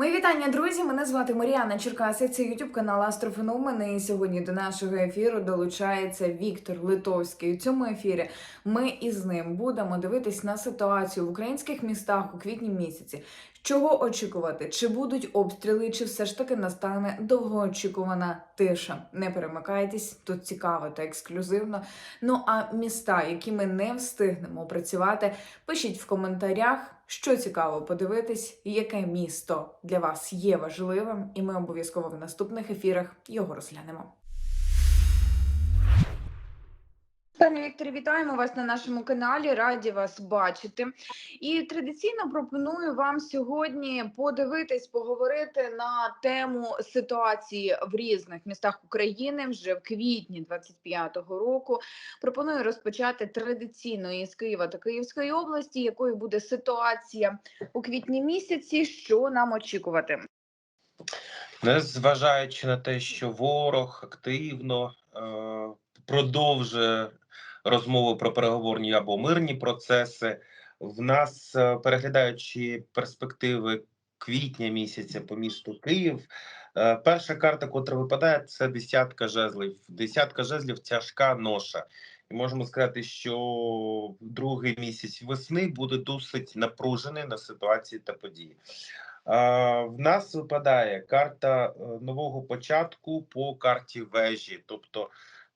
Мої вітання, друзі. Мене звати Маріана Черкаси. Це Ютуб канал Астрофеномен. І сьогодні до нашого ефіру долучається Віктор Литовський. У цьому ефірі ми із ним будемо дивитись на ситуацію в українських містах у квітні місяці. Чого очікувати? Чи будуть обстріли, чи все ж таки настане довгоочікувана тиша? Не перемикайтесь, тут цікаво та ексклюзивно. Ну а міста, які ми не встигнемо працювати, пишіть в коментарях, що цікаво подивитись, яке місто для вас є важливим, і ми обов'язково в наступних ефірах його розглянемо. Пане Вікторе, вітаємо вас на нашому каналі. Раді вас бачити. І традиційно пропоную вам сьогодні подивитись, поговорити на тему ситуації в різних містах України вже в квітні 25-го року. Пропоную розпочати традиційно із Києва та Київської області, якою буде ситуація у квітні місяці. Що нам очікувати? Незважаючи на те, що ворог активно е, продовжує розмови про переговорні або мирні процеси, в нас, е, переглядаючи перспективи квітня місяця по місту Київ, е, перша карта, котра випадає, це десятка жезлів. Десятка жезлів тяжка ноша. І можемо сказати, що другий місяць весни буде досить напружений на ситуації та події. В нас випадає карта е, нового початку по карті вежі, тобто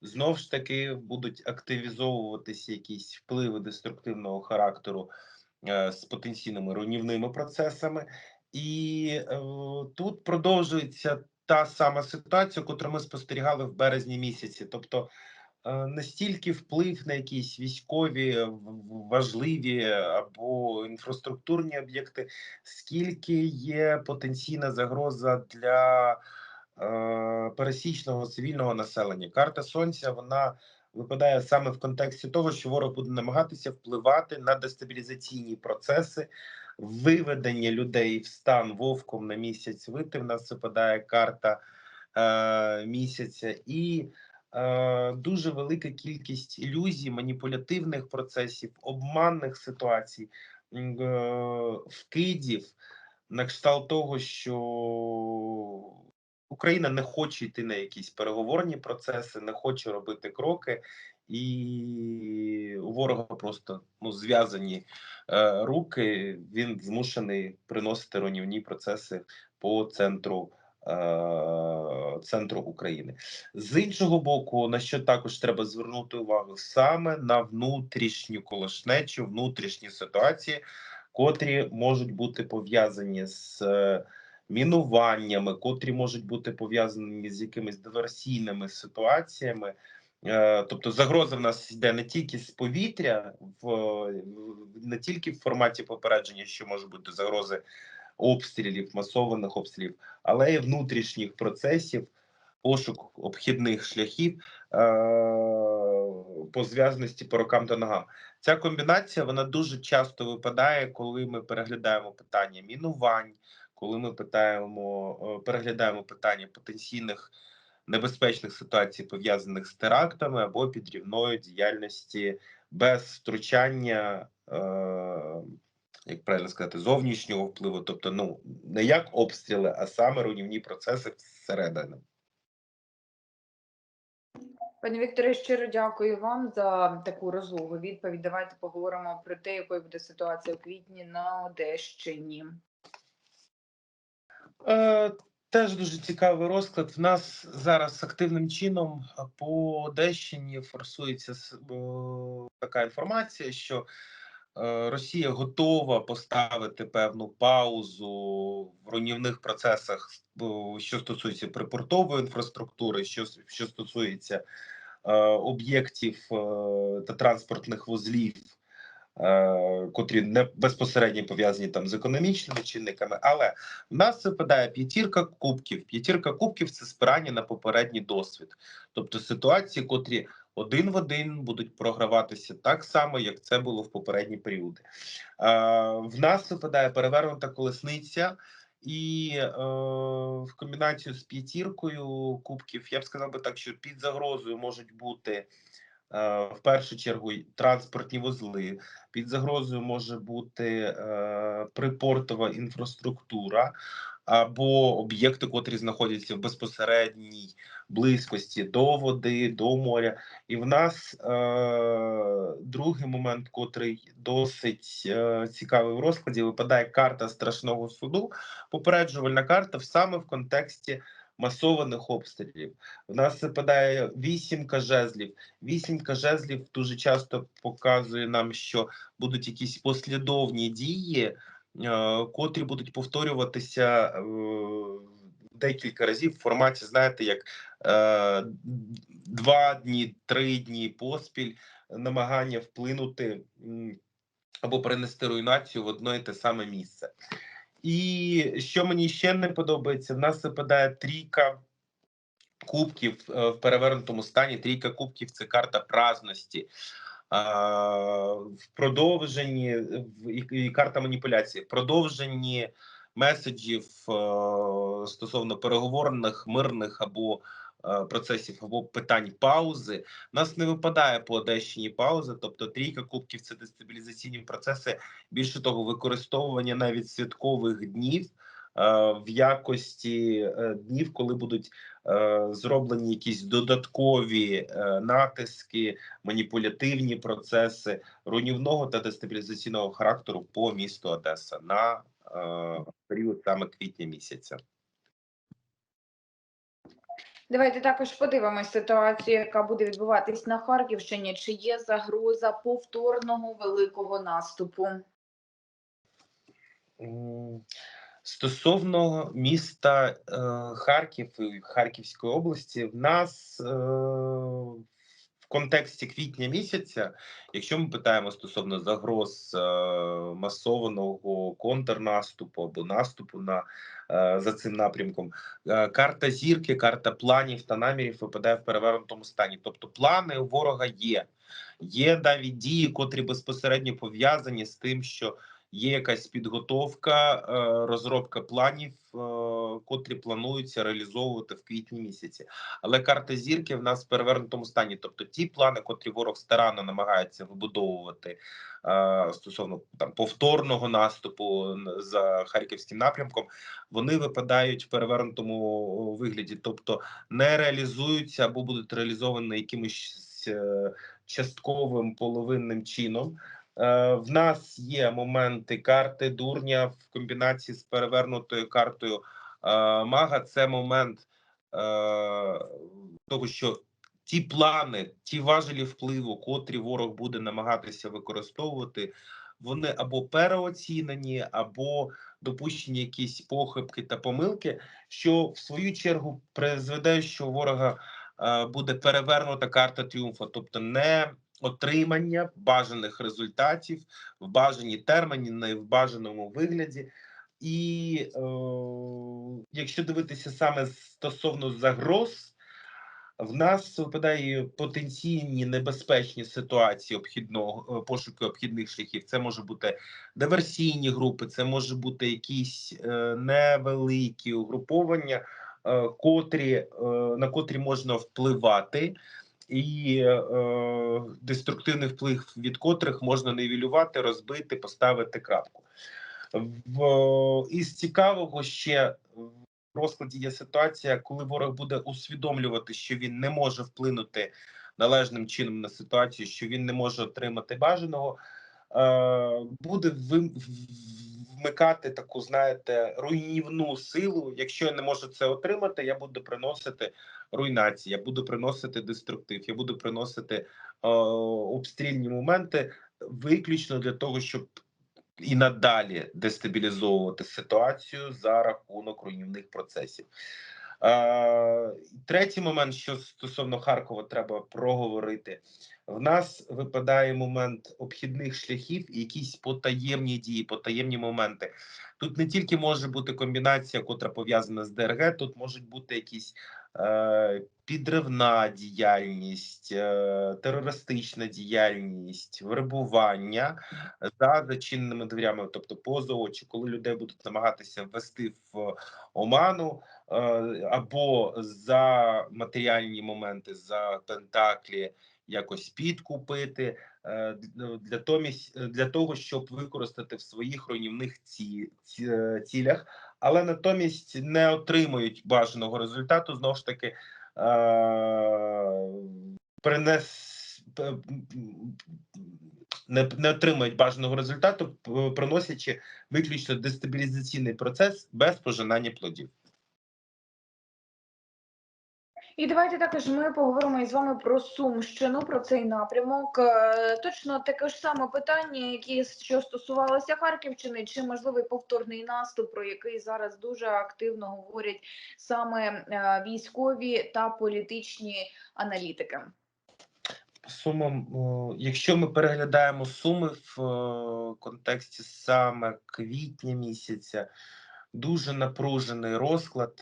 знов ж таки будуть активізовуватися якісь впливи деструктивного характеру е, з потенційними руйнівними процесами, і е, тут продовжується та сама ситуація, яку ми спостерігали в березні місяці, тобто. е, Настільки вплив на якісь військові важливі або інфраструктурні об'єкти, скільки є потенційна загроза для пересічного цивільного населення. Карта сонця вона випадає саме в контексті того, що ворог буде намагатися впливати на дестабілізаційні процеси, виведення людей в стан вовком на місяць вити. В нас випадає карта е, місяця і. е, Дуже велика кількість ілюзій, маніпулятивних процесів, обманних ситуацій, е, вкидів на кшталт того, що Україна не хоче йти на якісь переговорні процеси, не хоче робити кроки, і у ворога просто ну, зв'язані е, руки. Він змушений приносити руйнівні процеси по центру. е, Центру України з іншого боку, на що також треба звернути увагу саме на внутрішню колошнечу, внутрішні ситуації, котрі можуть бути пов'язані з е, мінуваннями, котрі можуть бути пов'язані з якимись диверсійними ситуаціями. Е, Тобто загроза в нас йде не тільки з повітря, в не тільки в форматі попередження, що може бути загрози обстрілів, масованих обстрілів, але й внутрішніх процесів, пошук обхідних шляхів е, по зв'язаності по рукам та ногам. Ця комбінація вона дуже часто випадає, коли ми переглядаємо питання мінувань, коли ми питаємо, е, переглядаємо питання потенційних небезпечних ситуацій, пов'язаних з терактами або підрівною діяльності без втручання, е, як правильно сказати, зовнішнього впливу, тобто, ну не як обстріли, а саме руйнівні процеси всередини. Пані Вікторе, щиро дякую вам за таку розлогу відповідь. Давайте поговоримо про те, якою буде ситуація у квітні на Одещині. Е, Теж дуже цікавий розклад. В нас зараз активним чином по Одещині форсується така інформація, що е, Росія готова поставити певну паузу в руйнівних процесах, що стосується припортової інфраструктури, що, що стосується е, об'єктів та транспортних вузлів котрі не безпосередньо пов'язані там з економічними чинниками. Але в нас випадає п'ятірка кубків. П'ятірка кубків це спирання на попередній досвід, тобто ситуації, котрі один в один будуть програватися так само, як це було в попередні періоди. Е, в нас випадає перевернута колесниця. І е, в комбінацію з п'ятіркою кубків я б сказав би так, що під загрозою можуть бути е, в першу чергу транспортні вузли, під загрозою може бути е, припортова інфраструктура, або об'єкти, котрі знаходяться в безпосередній близькості до води, до моря. І в нас е, другий момент, котрий досить е, цікавий в розкладі, випадає карта страшного суду, попереджувальна карта саме в контексті масованих обстрілів. В нас випадає вісімка жезлів. Вісімка жезлів дуже часто показує нам, що будуть якісь послідовні дії, е, котрі будуть повторюватися е, декілька разів в форматі, знаєте, як е, два дні, три дні поспіль намагання вплинути або перенести руйнацію в одно і те саме місце. І що мені ще не подобається, в нас випадає трійка кубків е, в перевернутому стані. Трійка кубків це карта праздності. В продовженні і, карта маніпуляції, в продовженні меседжів е, стосовно переговорних, мирних або процесів, або питань паузи. В нас не випадає по Одещині пауза, тобто трійка кубків це дестабілізаційні процеси. Більше того, використовування навіть святкових днів. е, В якості е, днів, коли будуть е, зроблені якісь додаткові е, натиски, маніпулятивні процеси руйнівного та дестабілізаційного характеру по місту Одеса на е, період саме квітня місяця. Давайте також подивимось ситуацію, яка буде відбуватись на Харківщині. Чи є загроза повторного великого наступу? Стосовно міста е, Харків і Харківської області, в нас е, в контексті квітня місяця, якщо ми питаємо стосовно загроз е, масованого контрнаступу або наступу на е, за цим напрямком, е, карта зірки, карта планів та намірів випадає в перевернутому стані. Тобто, плани у ворога є. Є навіть дії, котрі безпосередньо пов'язані з тим, що є якась підготовка, е, розробка планів, е, котрі плануються реалізовувати в квітні місяці. Але карта зірки в нас в перевернутому стані. Тобто ті плани, котрі ворог старанно намагається вибудовувати е, стосовно там повторного наступу за харківським напрямком, вони випадають в перевернутому вигляді, тобто не реалізуються або будуть реалізовані якимось частковим половинним чином. Е, В нас є моменти карти дурня в комбінації з перевернутою картою е, мага. Це момент е, того, що ті плани, ті важелі впливу, котрі ворог буде намагатися використовувати, вони або переоцінені, або допущені якісь похибки та помилки, що в свою чергу призведе, що ворога буде перевернута карта тріумфу, тобто не отримання бажаних результатів в бажані терміни, не в бажаному вигляді. І е, якщо дивитися саме стосовно загроз, в нас випадає потенційні небезпечні ситуації обхідного е, пошуку обхідних шляхів. Це може бути диверсійні групи, це може бути якісь е, невеликі угруповання, е, котрі, е, на котрі можна впливати і е, деструктивний вплив від котрих можна нівелювати, розбити, поставити крапку. В із цікавого ще в розкладі є ситуація, коли ворог буде усвідомлювати, що він не може вплинути належним чином на ситуацію, що він не може отримати бажаного, буде вим- вмикати таку, знаєте, руйнівну силу. Якщо я не можу це отримати, я буду приносити руйнації, я буду приносити деструктив, я буду приносити е, обстрільні моменти виключно для того, щоб і надалі дестабілізовувати ситуацію за рахунок руйнівних процесів. Е, третій момент, що стосовно Харкова, треба проговорити. В нас випадає момент обхідних шляхів і якісь потаємні дії, потаємні моменти. Тут не тільки може бути комбінація, котра пов'язана з ДРГ, тут можуть бути якісь підривна діяльність, е, терористична діяльність, вербування за зачиненими дверями, тобто поза очі, коли людей будуть намагатися ввести в оману е, або за матеріальні моменти, за пентаклі якось підкупити е, для- для того, щоб використати в своїх руйнівних е, цілях, але натомість не отримують бажаного результату. Знову ж таки, е, принес не, не отримують бажаного результату, приносячи виключно дестабілізаційний процес без пожинання плодів. І давайте також ми поговоримо із вами про Сумщину, про цей напрямок. Е, Точно таке ж саме питання, які що стосувалося Харківщини, чи можливий повторний наступ, про який зараз дуже активно говорять саме е, військові та політичні аналітики. Сумом, якщо ми переглядаємо суми в е, контексті саме квітня місяця, дуже напружений розклад,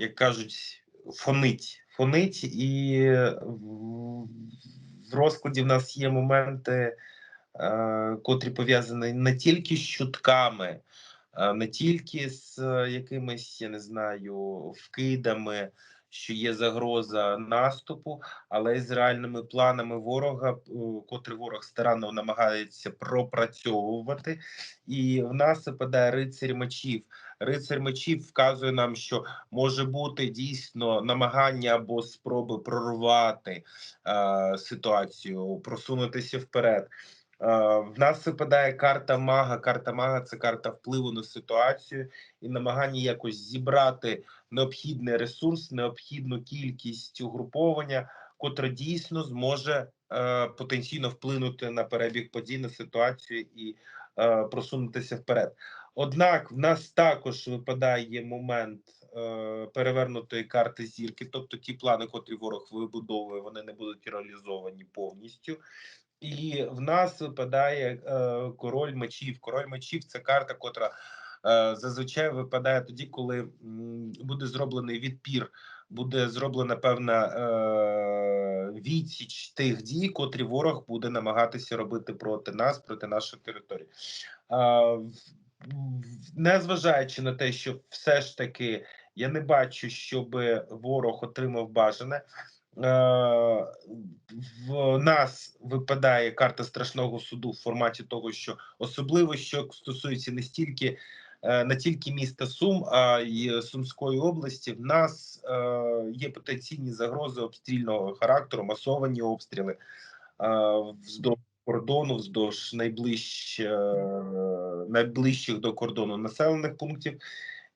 як кажуть, фонить. Фонить, і в, розкладі в нас є моменти, е, котрі пов'язані не тільки з чутками, е, не тільки з е, якимись, я не знаю, вкидами, що є загроза наступу, але й з реальними планами ворога, котрі ворог старанно намагається пропрацьовувати. І в нас випадає рицарь мечів. Рицарь мечів вказує нам, що може бути дійсно намагання або спроби прорвати е, ситуацію, просунутися вперед. Е, в нас випадає карта мага. Карта мага це карта впливу на ситуацію і намагання якось зібрати необхідний ресурс, необхідну кількість угруповання, котре дійсно зможе е, потенційно вплинути на перебіг подій на ситуацію і е, просунутися вперед. Однак в нас також випадає момент е, перевернутої карти зірки, тобто ті плани, котрі ворог вибудовує, вони не будуть реалізовані повністю. І в нас випадає е, король мечів. Король мечів це карта, котра е, зазвичай випадає тоді, коли м, буде зроблений відпір, буде зроблена певна е, відсіч тих дій, котрі ворог буде намагатися робити проти нас, проти нашої території. Е, незважаючи на те, що все ж таки я не бачу, щоб ворог отримав бажане. Е, в нас випадає карта страшного суду в форматі того, що особливо що стосується не стільки е, не тільки міста Сум, а й Сумської області. В нас е, є потенційні загрози обстрільного характеру, масовані обстріли вздовж кордону, вздовж найближч, найближчих до кордону населених пунктів.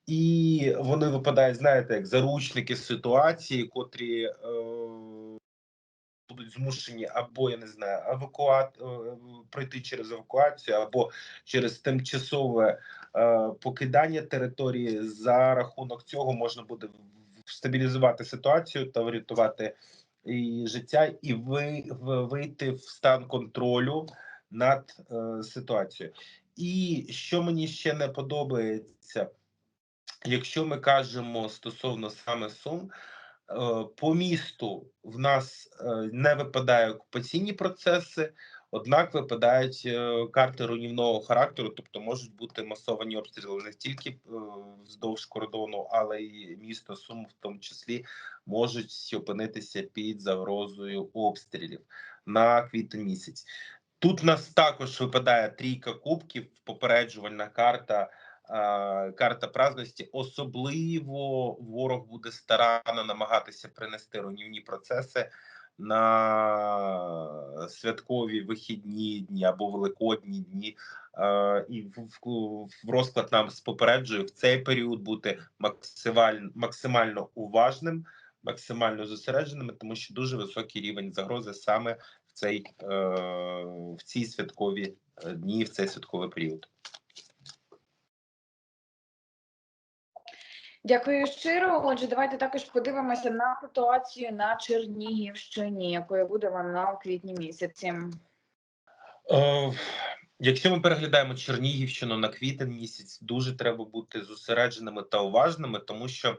І вони випадають, знаєте, як заручники ситуації, котрі е, будуть змушені або я не знаю, евакуат е, пройти через евакуацію, або через тимчасове е, покидання території. За рахунок цього можна буде стабілізувати ситуацію та врятувати і життя, і ви вийти в стан контролю над е, ситуацією. І що мені ще не подобається. Якщо ми кажемо стосовно саме Сум, е, по місту в нас е, не випадають окупаційні процеси, однак випадають е, карти руйнівного характеру, тобто можуть бути масовані обстріли не тільки е, вздовж кордону, але й місто Сум, в тому числі, можуть опинитися під загрозою обстрілів на квітень місяць. Тут нас також випадає трійка кубків, попереджувальна карта е, карта праздності. Особливо ворог буде старанно намагатися принести руйнівні процеси на святкові вихідні дні або великодні дні. Е, І в, розклад нам попереджує в цей період бути максимально, максимально уважним, максимально зосередженими, тому що дуже високий рівень загрози саме в цей е, в ці святкові е, дні, в цей святковий період. Дякую щиро. Отже, давайте також подивимося на ситуацію на Чернігівщині, якою буде вона у квітні місяці. Е, Якщо ми переглядаємо Чернігівщину на квітень місяць, дуже треба бути зосередженими та уважними, тому що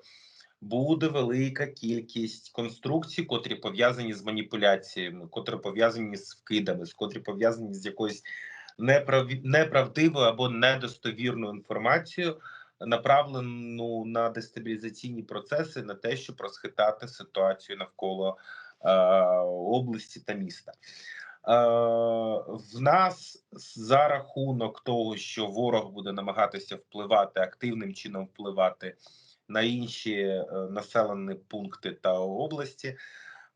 буде велика кількість конструкцій, котрі пов'язані з маніпуляціями, котрі пов'язані з вкидами, котрі пов'язані з якоюсь неправдивою або недостовірною інформацією, направлену на дестабілізаційні процеси, на те, щоб розхитати ситуацію навколо е, області та міста. в нас за рахунок того, що ворог буде намагатися впливати активним чином впливати на інші е, населені пункти та області.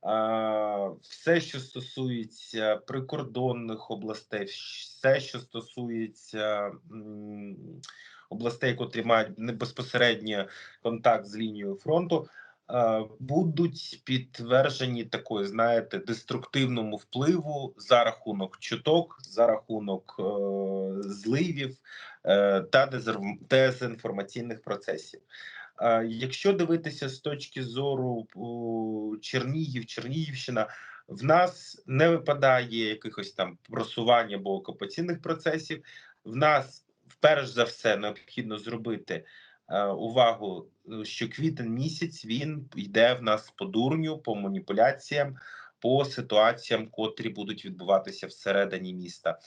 А, Все, що стосується прикордонних областей, все, що стосується областей, котрі мають безпосередньо контакт з лінією фронту, будуть підтверджені такою, знаєте, деструктивному впливу за рахунок чуток, за рахунок е, зливів е, та дезінформаційних процесів. Якщо дивитися з точки зору Чернігів, Чернігівщина, в нас не випадає якихось там просування або окупаційних процесів. В нас вперше за все необхідно зробити е, увагу, е, що квітень місяць він йде в нас по дурню, по маніпуляціям, по ситуаціям, котрі будуть відбуватися всередині міста.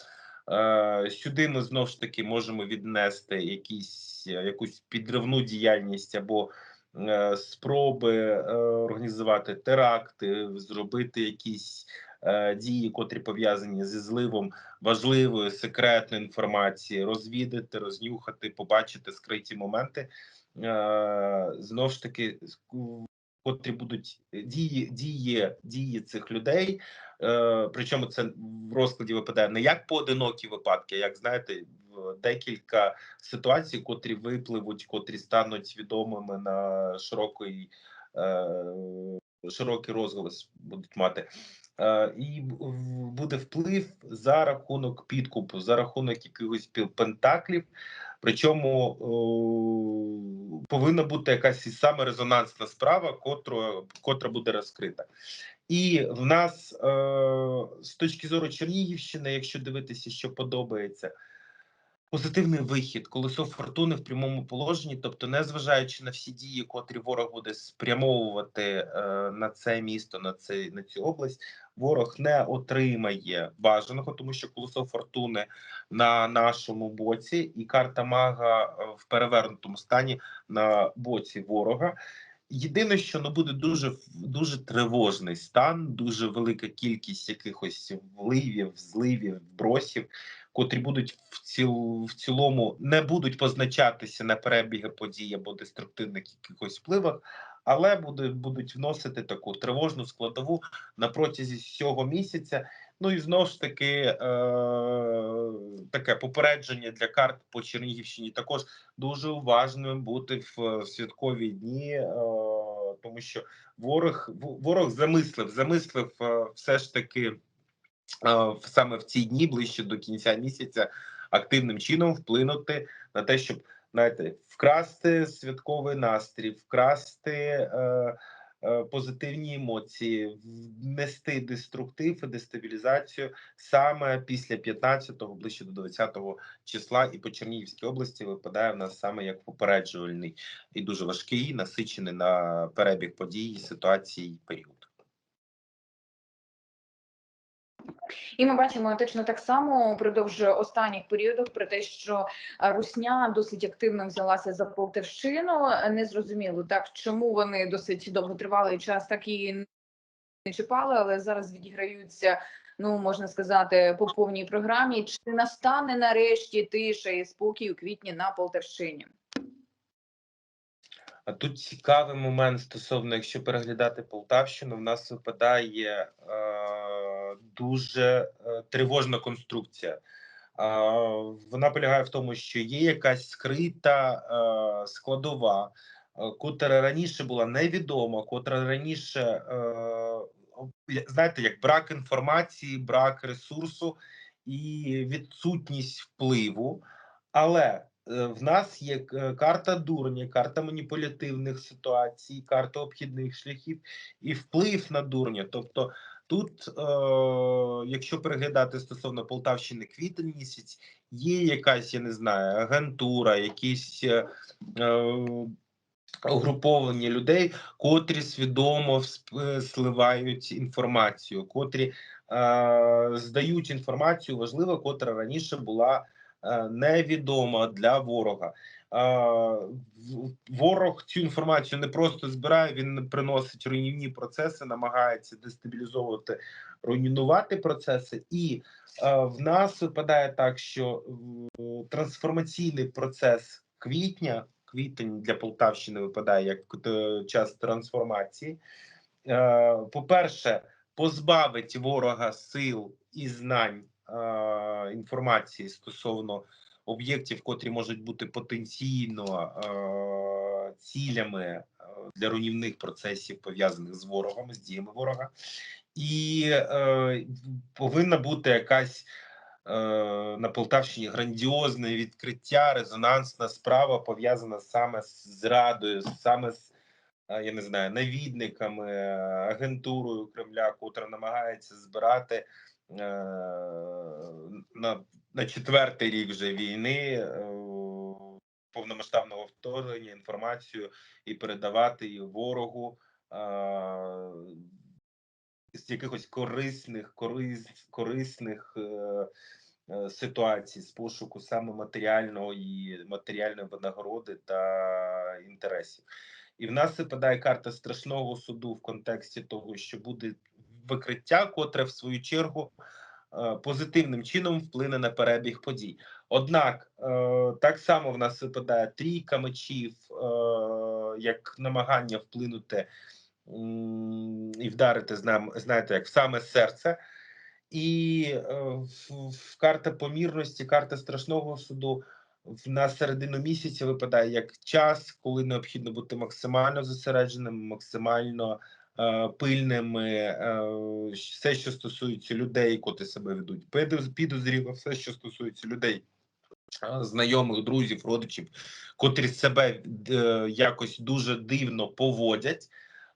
Е, Сюди ми знову ж таки можемо віднести якісь, якусь підривну діяльність або спроби організувати теракти, зробити якісь дії, котрі пов'язані зі зливом важливої секретної інформації, розвідати, рознюхати, побачити скриті моменти. Е, Знову ж таки, котрі будуть дії, дії, дії цих людей. Е, причому це в розкладі випадає не як поодинокі випадки, а як знаєте, декілька ситуацій, котрі випливуть, котрі стануть відомими на широкий, е, широкий розголос будуть мати. Е, і буде вплив за рахунок підкупу, за рахунок якихось пентаклів. Причому о, повинна бути якась саме резонансна справа, котру, котра буде розкрита. І в нас е, з точки зору Чернігівщини, якщо дивитися, що подобається, позитивний вихід, колесо фортуни в прямому положенні, тобто, незважаючи на всі дії, котрі ворог буде спрямовувати е, на це місто, на цей на цю область, ворог не отримає бажаного, тому що колесо фортуни на нашому боці, і карта мага е, в перевернутому стані на боці ворога. Єдине, що ну буде дуже дуже тривожний стан, дуже велика кількість якихось вливів, зливів, бросів, котрі будуть в ціл в цілому не будуть позначатися на перебіги подій або деструктивних якихось впливах, але буде, будуть вносити таку тривожну складову на протязі цього місяця. Ну і знову ж таки е- таке попередження для карт по Чернігівщині також дуже уважним бути в святкові дні, е, тому що ворог ворог замислив, замислив е, все ж таки саме в ці дні, ближче до кінця місяця, активним чином вплинути на те, щоб знаєте, вкрасти святковий настрій, вкрасти. Е, е, Позитивні емоції, внести деструктив і дестабілізацію саме після 15-го, ближче до 20-го числа, і по Чернігівській області випадає в нас саме як попереджувальний і дуже важкий, насичений на перебіг подій, ситуацій період. І ми бачимо точно так само упродовж останніх періодів про те, що е, Русня досить активно взялася за Полтавщину. Не зрозуміло так, чому вони досить довготривалий час так і не чіпали, але зараз відіграються. Ну можна сказати, по повній програмі. Чи настане нарешті тиша і спокій у квітні на Полтавщині? А тут цікавий момент стосовно, якщо переглядати Полтавщину, в нас випадає е, дуже е, тривожна конструкція. Е, вона полягає в тому, що є якась скрита е, складова, котра раніше була невідома, котра раніше, знаєте, як брак інформації, брак ресурсу і відсутність впливу. Але в нас є е, карта дурня, карта маніпулятивних ситуацій, карта обхідних шляхів і вплив на дурня. Тобто тут, е, якщо переглядати стосовно Полтавщини квітень місяць, є якась, я не знаю, агентура, якісь е, е, угруповання людей, котрі свідомо сливають інформацію, котрі е, здають інформацію важливу, котра раніше була е, невідома для ворога. ворог цю інформацію не просто збирає, він приносить руйнівні процеси, намагається дестабілізовувати, руйнувати процеси. І е, в нас випадає так, що е, трансформаційний процес квітня, квітень для Полтавщини випадає як е, час трансформації. Е, По-перше, позбавить ворога сил і знань е, інформації стосовно об'єктів, котрі можуть бути потенційно е, цілями е, для руйнівних процесів пов'язаних з ворогом, з діями ворога, і е, повинна бути якась е, на Полтавщині грандіозне відкриття, резонансна справа пов'язана саме з зрадою, саме з е, я не знаю, навідниками, е, агентурою Кремля, котра намагається збирати е, на, на четвертий рік вже війни е, повномасштабного вторгнення інформацію і передавати її ворогу е, з якихось корисних, корис, корисних е, е, ситуацій з пошуку саме матеріального і матеріальної винагороди та інтересів. І в нас випадає карта страшного суду в контексті того, що буде викриття, котре в свою чергу е, позитивним чином вплине на перебіг подій. Однак е, так само в нас випадає трійка мечів, е, як намагання вплинути і вдарити знаєте, як в саме серце. І в, карта помірності, карта страшного суду на середину місяця випадає як час, коли необхідно бути максимально зосередженим, максимально пильними. Е, все, що стосується людей, котрі себе ведуть підозріло, все, що стосується людей, е, знайомих, друзів, родичів, котрі себе е, якось дуже дивно поводять,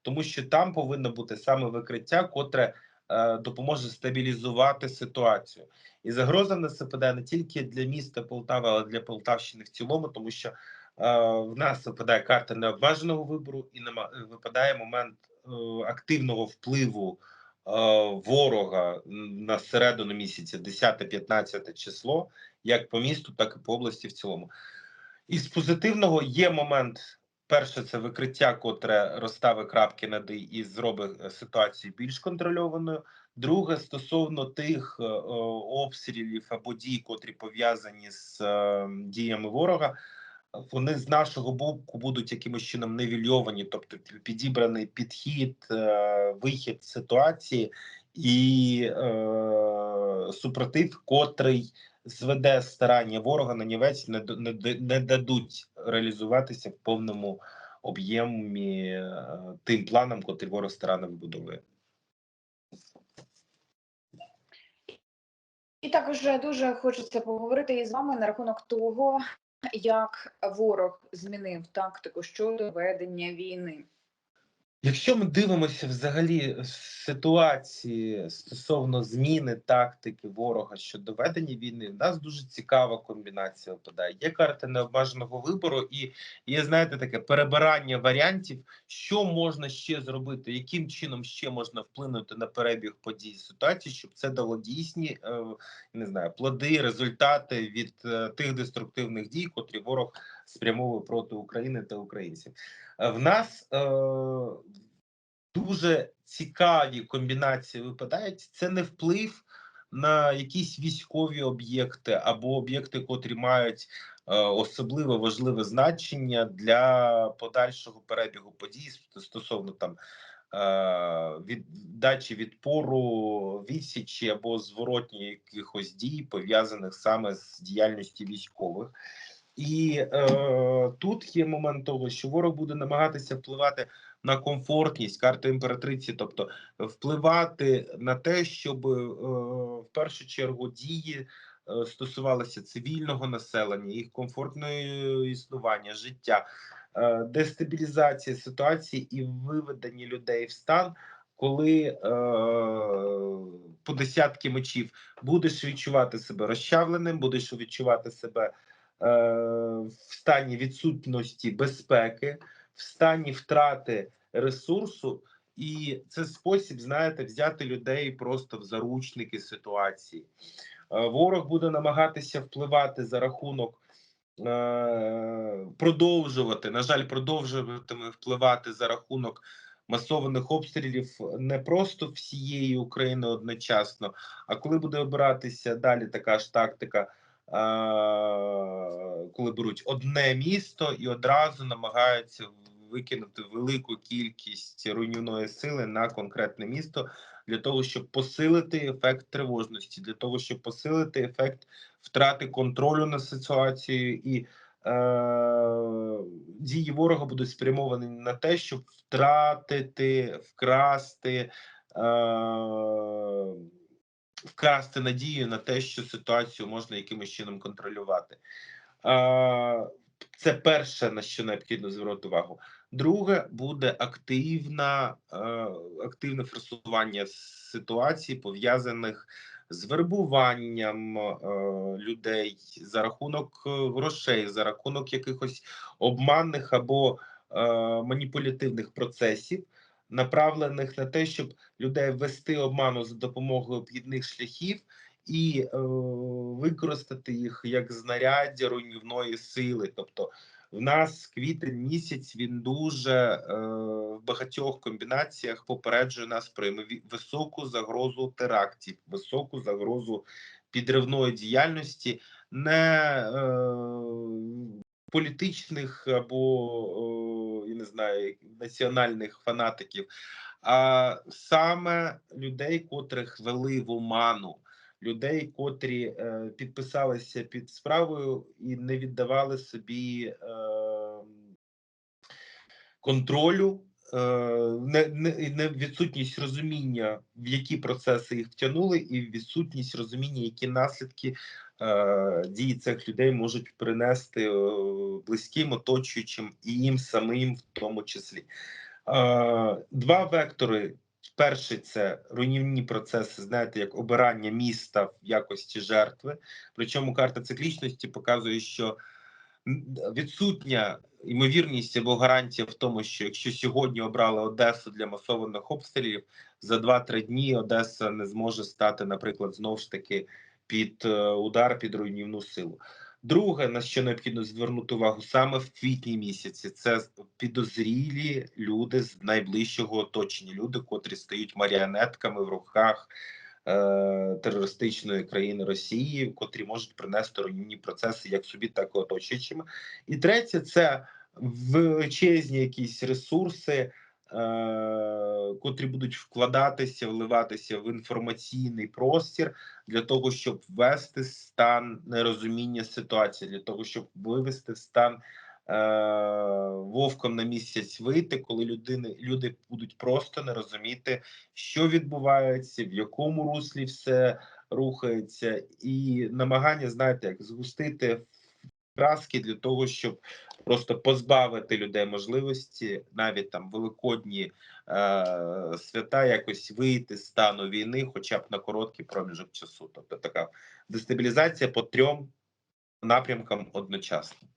тому що там повинно бути саме викриття, котре е, допоможе стабілізувати ситуацію. І загроза в нас випадає не тільки для міста Полтава, але для Полтавщини в цілому, тому що е, в нас випадає карта необмеженого вибору і нема, е, випадає момент е, активного впливу е, ворога на середину місяця, 10-15 число, як по місту, так і по області в цілому. Із позитивного є момент. Перше, це викриття, котре розставить крапки над «і» зробить е, ситуацію більш контрольованою. Друге, стосовно тих е, е, обстрілів або дій, котрі пов'язані з е, діями ворога, вони з нашого боку будуть якимось чином невільовані, тобто підібраний підхід, е, вихід ситуації і е, супротив, котрий зведе старання ворога на нівець, не, не, не дадуть реалізуватися в повному об'ємі е, тим планам, котрий ворог старанно вибудовує. І також дуже хочеться поговорити із вами на рахунок того, як ворог змінив тактику щодо ведення війни. Якщо ми дивимося взагалі ситуації стосовно зміни тактики ворога щодо ведення війни, в нас дуже цікава комбінація випадає. Є карта необмеженого вибору, і є, знаєте, таке перебирання варіантів, що можна ще зробити, яким чином ще можна вплинути на перебіг подій ситуації, щоб це дало дійсні е, не знаю, плоди, результати від е, тих деструктивних дій, котрі ворог спрямовує проти України та українців. Е, В нас е, дуже цікаві комбінації випадають. Це не вплив на якісь військові об'єкти або об'єкти, котрі мають е, особливо важливе значення для подальшого перебігу подій стосовно там е, віддачі відпору відсічі або зворотні якихось дій, пов'язаних саме з діяльністю військових. І е, тут є момент того, що ворог буде намагатися впливати на комфортність карти імператриці, тобто впливати на те, щоб е, в першу чергу дії е, стосувалися цивільного населення, їх комфортного існування, життя, е, дестабілізація ситуації і виведення людей в стан. Коли е, по десятки мечів будеш відчувати себе розчавленим, будеш відчувати себе в стані відсутності безпеки, в стані втрати ресурсу, і це спосіб, знаєте, взяти людей просто в заручники ситуації. Е, Ворог буде намагатися впливати за рахунок е, продовжувати, на жаль, продовжуватиме впливати за рахунок масованих обстрілів не просто всієї України одночасно, а коли буде обиратися далі така ж тактика, е, коли беруть одне місто і одразу намагаються викинути велику кількість руйнівної сили на конкретне місто для того, щоб посилити ефект тривожності, для того, щоб посилити ефект втрати контролю над ситуацією. І е, дії ворога будуть спрямовані на те, щоб втратити, вкрасти, е, вкрасти надію на те, що ситуацію можна якимось чином контролювати. Це перше, на що необхідно звернути увагу. Друге буде активна, е, активне форсування ситуацій, пов'язаних з вербуванням е, людей за рахунок е, грошей, за рахунок якихось обманних або маніпулятивних процесів, направлених на те, щоб людей ввести обману за допомогою обхідних шляхів. І е, використати їх як знаряддя руйнівної сили, тобто в нас квітень місяць він дуже е, в багатьох комбінаціях попереджує нас про високу загрозу терактів, високу загрозу підривної діяльності, не е, політичних або е, я не знаю національних фанатиків, а саме людей, котрих вели в оману. Людей, котрі е, підписалися під справою і не віддавали собі е, контролю, не, не, не відсутність розуміння, в які процеси їх втягнули, і відсутність розуміння, які наслідки дії цих людей можуть принести е, близьким, оточуючим і їм самим, в тому числі. Е, два вектори. Перший це руйнівні процеси, знаєте, як обирання міста в якості жертви. Причому карта циклічності показує, що відсутня ймовірність або гарантія в тому, що якщо сьогодні обрали Одесу для масованих обстрілів, за 2-3 дні Одеса не зможе стати, наприклад, знов ж таки під е, удар, під руйнівну силу. Друге, на що необхідно звернути увагу саме в квітні місяці, це підозрілі люди з найближчого оточення, люди, котрі стають маріонетками в руках е, терористичної країни Росії, котрі можуть принести руйнівні процеси як собі, так і оточуючим. І третє, це величезні якісь ресурси. Е, Котрі будуть вкладатися, вливатися в інформаційний простір для того, щоб ввести стан нерозуміння ситуації, для того, щоб вивести стан е, вовком на місяць вийти, коли людини люди будуть просто не розуміти, що відбувається, в якому руслі все рухається, і намагання, знаєте, як згустити краски для того, щоб просто позбавити людей можливості навіть там великодні е, свята якось вийти з стану війни, хоча б на короткий проміжок часу. Тобто така дестабілізація по трьом напрямкам одночасно.